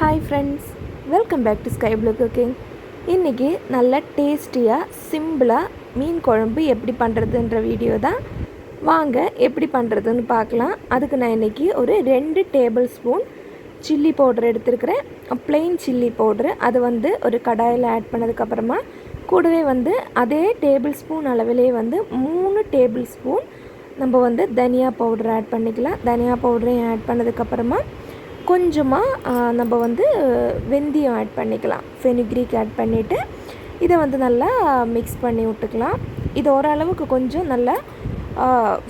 Hi friends welcome back to sky blue cooking இன்றைக்கி நல்ல டேஸ்டியாக சிம்பிளாக மீன் குழம்பு எப்படி பண்ணுறதுன்ற வீடியோ தான். வாங்க எப்படி பண்ணுறதுன்னு பார்க்கலாம். அதுக்கு நான் இன்றைக்கி ஒரு ரெண்டு டேபிள் ஸ்பூன் சில்லி பவுடர் எடுத்துருக்கிறேன் ப்ளெயின் சில்லி பவுட்ரு அது வந்து ஒரு கடாயில் ஆட் பண்ணதுக்கப்புறமா கூடவே வந்து அதே டேபிள் ஸ்பூன் அளவிலே வந்து மூணு டேபிள் ஸ்பூன் நம்ம வந்து தனியா பவுடர் ஆட் பண்ணிக்கலாம். தனியா பவுடரையும் ஆட் பண்ணதுக்கப்புறமா கொஞ்சமாக நம்ம வந்து வெந்தயம் ஆட் பண்ணிக்கலாம். ஃபெனிக்ரிக் ஆட் பண்ணிவிட்டு இதை வந்து நல்லா மிக்ஸ் பண்ணி விட்டுக்கலாம். இது ஓரளவுக்கு கொஞ்சம் நல்லா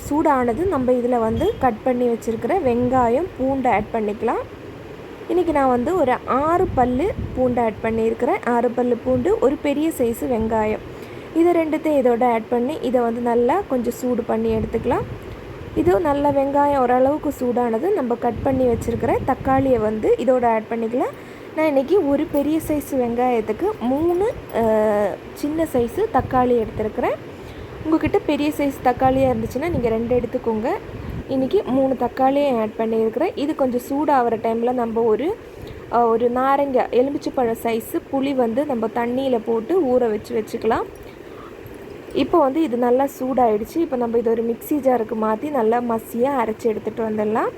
சூடானது நம்ம இதில் வந்து கட் பண்ணி வச்சுருக்கிற வெங்காயம் பூண்டை ஆட் பண்ணிக்கலாம். இன்றைக்கி நான் வந்து ஒரு ஆறு பல் பூண்டு ஆட் பண்ணியிருக்கிறேன். ஆறு பல் பூண்டு ஒரு பெரிய சைஸு வெங்காயம். இதை ரெண்டுத்தையும் இதோட ஆட் பண்ணி இதை வந்து நல்லா கொஞ்சம் சூடு பண்ணி எடுத்துக்கலாம். இது நல்ல வெங்காயம் ஓரளவுக்கு சூடானது. நம்ம கட் பண்ணி வச்சுருக்கிற தக்காளியை வந்து இதோட ஆட் பண்ணிக்கலாம். நான் இன்றைக்கி ஒரு பெரிய சைஸ் வெங்காயத்துக்கு மூணு சின்ன சைஸு தக்காளி எடுத்துருக்கிறேன். உங்கள்கிட்ட பெரிய சைஸ் தக்காளியாக இருந்துச்சுன்னா நீங்கள் ரெண்டு எடுத்துக்கோங்க. இன்றைக்கி மூணு தக்காளியை ஆட் பண்ணியிருக்கிறேன். இது கொஞ்சம் சூடாகிற டைமில் நம்ம ஒரு ஒரு நாரங்காய் எலுமிச்சப்பழம் சைஸு புளி வந்து நம்ம தண்ணியில் போட்டு ஊற வச்சு வச்சுக்கலாம். இப்போ வந்து இது நல்லா சூடாயிடுச்சு. இப்போ நம்ம இது ஒரு மிக்சி ஜாருக்கு மாற்றி நல்லா மசியாக அரைச்சி எடுத்துகிட்டு வந்துடலாம்.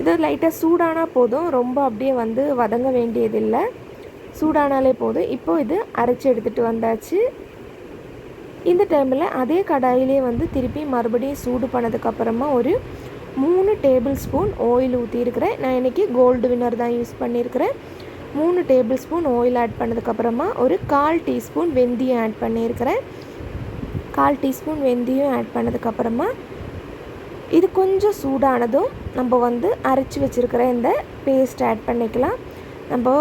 இது லைட்டாக சூடானால் போதும். ரொம்ப அப்படியே வந்து வதங்க வேண்டியதில்லை. சூடானாலே போதும். இப்போது இது அரைச்சி எடுத்துகிட்டு வந்தாச்சு. இந்த டைமில் அதே கடாயிலே வந்து திருப்பி மறுபடியும் சூடு பண்ணதுக்கப்புறமா ஒரு மூணு டேபிள் ஸ்பூன் ஆயில் ஊற்றிருக்கிறேன் நான் இன்றைக்கி கோல்டு வின்னர் தான் யூஸ் பண்ணியிருக்கிறேன். மூணு டேபிள் ஸ்பூன் ஆயில் ஆட் பண்ணதுக்கப்புறமா ஒரு கால் டீஸ்பூன் வெந்தயம் ஆட் பண்ணியிருக்கிறேன். கால் டீஸ்பூன் வெந்தயம் ஆட் பண்ணதுக்கப்புறமா இது கொஞ்சம் சூடானதும் நம்ம வந்து அரைச்சி வச்சுருக்கிற இந்த பேஸ்ட் ஆட் பண்ணிக்கலாம். நம்ம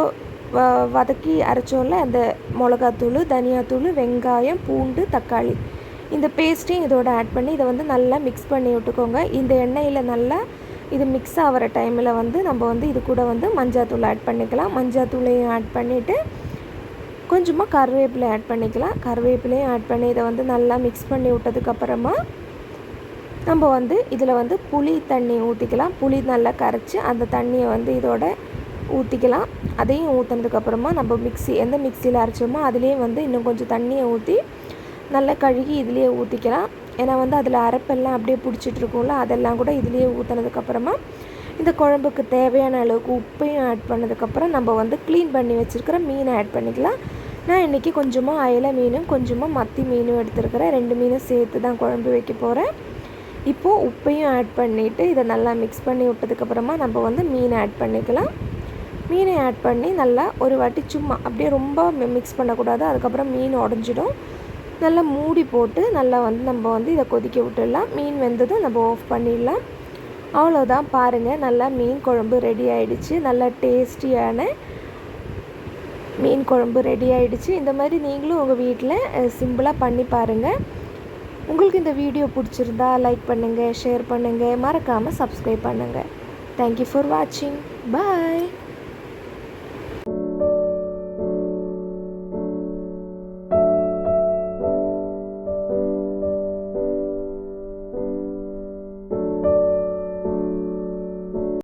வ வதக்கி அரைச்சோம்ல அந்த மிளகாத்தூள் தனியாத்தூள் வெங்காயம் பூண்டு தக்காளி. இந்த பேஸ்ட்டையும் இதோட ஆட் பண்ணி இதை வந்து நல்லா மிக்ஸ் பண்ணி விட்டுக்கோங்க. இந்த எண்ணெயில் நல்லா இது மிக்ஸ் ஆகிற டைமில் வந்து நம்ம வந்து இது கூட வந்து மஞ்சாத்தூள் ஆட் பண்ணிக்கலாம். மஞ்சாத்தூளையும் ஆட் பண்ணிவிட்டு கொஞ்சமாக கருவேப்பிலை ஆட் பண்ணிக்கலாம். கருவேப்பிலையும் ஆட் பண்ணி இதை வந்து நல்லா மிக்ஸ் பண்ணி விட்டதுக்கப்புறமா நம்ம வந்து இதில் வந்து புளி தண்ணி ஊற்றிக்கலாம் புளி நல்லா கரைச்சி அந்த தண்ணியை வந்து இதோட ஊற்றிக்கலாம் அதையும் ஊற்றினதுக்கப்புறமா நம்ம மிக்சி எந்த மிக்சியில் அரைச்சோமோ அதுலேயும் வந்து இன்னும் கொஞ்சம் தண்ணியை ஊற்றி நல்லா கழுகி இதுலேயே ஊற்றிக்கலாம் ஏன்னா வந்து அதில் அரைப்பெல்லாம் அப்படியே பிடிச்சிட்ருக்கும்ல அதெல்லாம் கூட இதுலேயே ஊற்றினதுக்கப்புறமா இந்த குழம்புக்கு தேவையான அளவுக்கு உப்பையும் ஆட் பண்ணதுக்கப்புறம் நம்ம வந்து க்ளீன் பண்ணி வச்சுருக்கிற மீனை ஆட் பண்ணிக்கலாம். நான் இன்றைக்கி கொஞ்சமாக அயல மீனும் கொஞ்சமாக மத்தி மீனும் எடுத்துருக்கிறேன். ரெண்டு மீனும் சேர்த்து தான் குழம்பு வைக்க போகிறேன் இப்போது உப்பையும் ஆட் பண்ணிவிட்டு இதை நல்லா மிக்ஸ் பண்ணி விட்டதுக்கப்புறமா நம்ம வந்து மீனை ஆட் பண்ணிக்கலாம். மீனை ஆட் பண்ணி நல்லா ஒரு வாட்டி சும்மா அப்படியே ரொம்ப மிக்ஸ் பண்ணக்கூடாது. அதுக்கப்புறம் மீன் உடஞ்சிடும். நல்லா மூடி போட்டு நல்லா வந்து நம்ம வந்து இதை கொதிக்க விட்டுடலாம். மீன் வெந்ததும் நம்ம ஆஃப் பண்ணிடலாம். அவ்வளோதான் பாருங்கள் நல்லா மீன் குழம்பு ரெடி ஆகிடுச்சு நல்லா டேஸ்டியான மீன் குழம்பு ரெடி ஆகிடுச்சு இந்த மாதிரி நீங்களும் உங்கள் வீட்டில் சிம்பிளாக பண்ணி பாருங்கள் உங்களுக்கு இந்த வீடியோ பிடிச்சிருந்தா லைக் பண்ணுங்கள் ஷேர் பண்ணுங்கள் மறக்காமல் சப்ஸ்கிரைப் பண்ணுங்கள் தேங்க்யூ ஃபார் வாட்சிங் பாய்